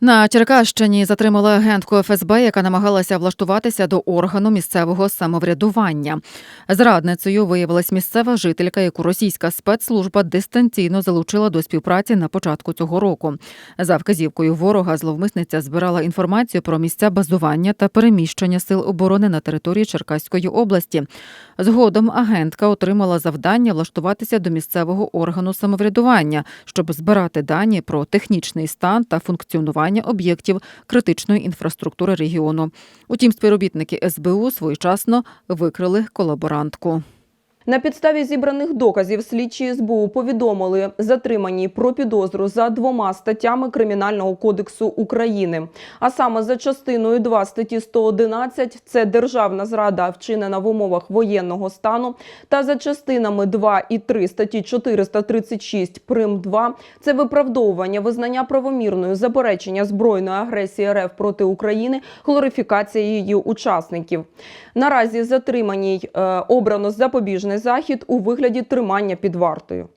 На Черкащині затримали агентку ФСБ, яка намагалася влаштуватися до органу місцевого самоврядування. Зрадницею виявилась місцева жителька, яку російська спецслужба дистанційно залучила до співпраці на початку цього року. За вказівкою ворога зловмисниця збирала інформацію про місця базування та переміщення сил оборони на території Черкаської області. Згодом агентка отримала завдання влаштуватися до місцевого органу самоврядування, щоб збирати дані про технічний стан та функціонування об'єктів критичної інфраструктури регіону. Утім, співробітники СБУ своєчасно викрили колаборантку. На підставі зібраних доказів слідчі СБУ повідомили затримані про підозру за двома статтями Кримінального кодексу України. А саме за частиною 2 статті 111 – це державна зрада, вчинена в умовах воєнного стану, та за частинами 2 і 3 статті 436 прим. 2 – це виправдовування визнання правомірною заперечення збройної агресії РФ проти України, глорифікація її учасників. Наразі затриманій е, обрано запобіжний захід у вигляді тримання під вартою.